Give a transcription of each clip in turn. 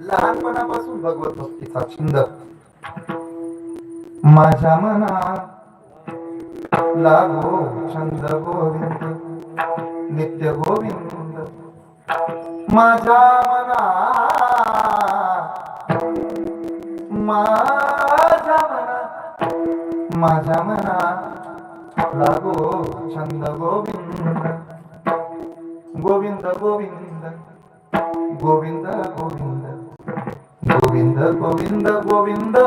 लहानपणापासून भगवत भक्तीचा छंद. माझ्या मनात लागो छंद गोविंद नित्य गोविंद. माझ्या मना माझ्या मना माझ्या मना लागो छंद गोविंद. गोविंद गोविंद गोविंद गोविंद. गोविंद गोविंद गोविंद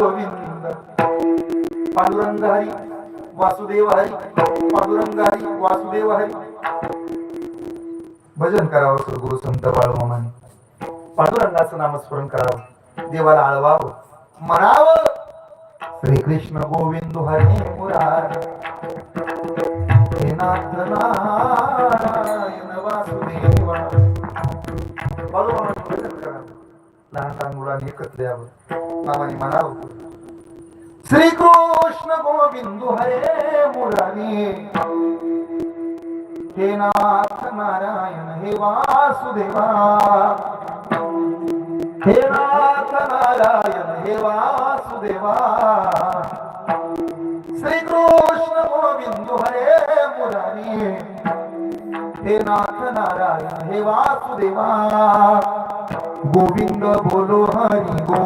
गोविंद. पांडुरंग हरी. वासुदेव हरी पांडुरंग हरी वासुदेव हरी. भजन करावं सद्गुरु संत बाळमामाने. पांडुरंगाचं नामस्मरण करावं. देवाला आळवावं. म्हणावं श्री कृष्ण गोविंद हरे मुरार. हे नाथ नारायण वासुदेवा. बाळूमामाने भजन करावं. लहान लहान मुलांनी एकत्र यावं. मामाने म्हणावं श्री कृष्ण गोविंद हरे मुरारी हे नाथ नारायण हे वासुदेवा। हे नाथ नारायण हे वासुदेवा। श्री कृष्ण गोविंद हरे मुरारी हे नाथ नारायण हे वासुदेवा। गोविंद बोलो हरी गो।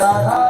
রাধা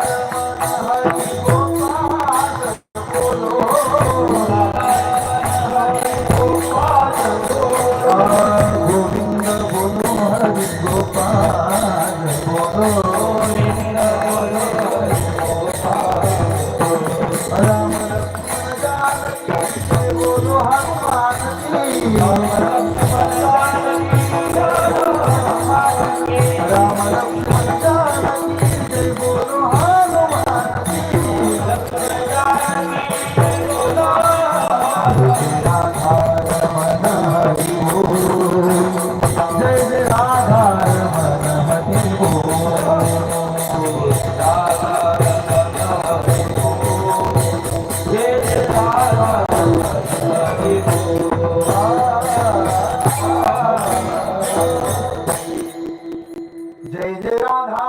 जय जय राधा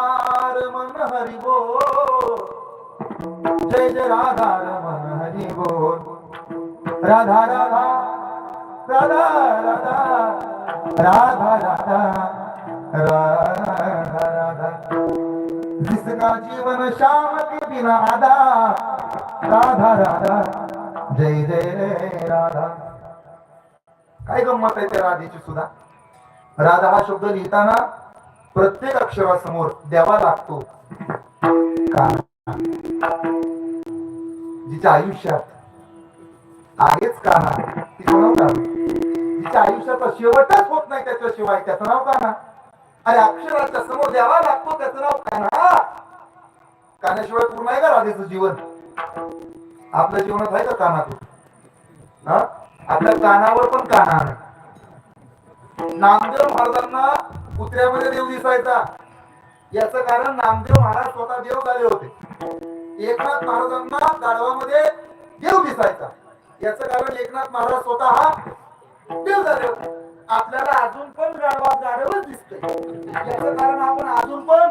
रमण हरि बोल। जय जय राधा रमण हरि बोल। राधा राधा राधा राधा राधा राधा राधा राधा जिसका जीवन श्याम के बिना आधा। राधा राधा, जय जय राधा। काय गंमत आहे त्या राधेची सुद्धा? राधा हा शब्द लिहिताना प्रत्येक अक्षरासमोर द्यावा लागतो. का जिच्या आयुष्यात आहेच का ना तिचं नाव का जिच्या आयुष्याचा शेवटच होत नाही त्याच्याशिवाय त्याचं नाव का ना अरे अक्षराच्या समोर द्यावा लागतो त्याचं नाव का ना कानाशिवाय पूर्ण आहे का राधेचं जीवन? आपल्या जीवनात आहे का कानातून? हा? आपल्या कानावर पण काना नामदेव महाराजांना कुत्र्यामध्ये देव दिसायचा. याच कारण नामदेव महाराज स्वतः देव झाले होते. एकनाथ महाराजांना गाढवामध्ये देव दिसायचा. याच कारण एकनाथ महाराज स्वतः हा देव झाले होते. आपल्याला अजून पण गाढवा गाढवच दिसतंय. याच कारण आपण अजून पण